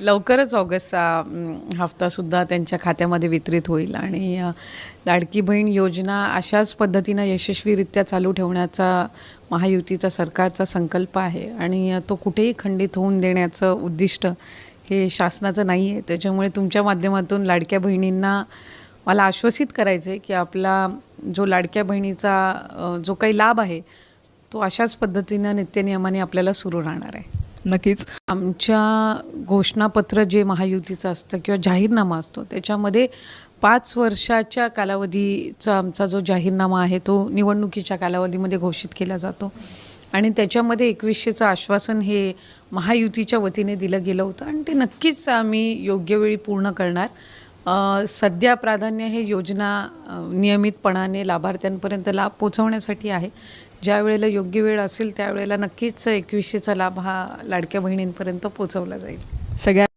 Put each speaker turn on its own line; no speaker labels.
लवकरच ऑगस्टचा हफ्तासुद्धा त्यांच्या खात्यामध्ये वितरित होईल आणि लाडकी बहीण योजना अशाच पद्धतीनं यशस्वीरित्या चालू ठेवण्याचा महायुतीचा सरकारचा संकल्प आहे आणि तो कुठेही खंडित होऊन देण्याचं उद्दिष्ट हे शासनाचं नाही आहे. त्याच्यामुळे तुमच्या माध्यमातून लाडक्या बहिणींना मला आश्वसित करायचं आहे की आपला जो लाडक्या बहिणीचा जो काही लाभ आहे तो अशाच पद्धतीनं नित्यनियमाने आपल्याला सुरू राहणार आहे.
नक्कीच.
आमच्या घोषणापत्र जे महायुतीचं असतं किंवा जाहीरनामा असतो त्याच्यामध्ये पाच वर्षाच्या कालावधीचा आमचा जो जाहीरनामा आहे तो निवडणुकीच्या कालावधीमध्ये घोषित केला जातो. आणि त्याच्यामध्ये एकवीसशेचं आश्वासन हे महायुतीच्या वतीने दिलं गेलं होतं आणि ते नक्कीच आम्ही योग्य वेळी पूर्ण करणार. सध्या प्राधान्य हे योजना नियमितपणाने लाभार्थ्यांपर्यंत लाभ पोचवण्यासाठी आहे. ज्या वेळेला योग्य वेळ असेल त्यावेळेला नक्कीच एकवीसशेचा लाभ हा लाडक्या बहिणींपर्यंत पोचवला जाईल.
सगळ्या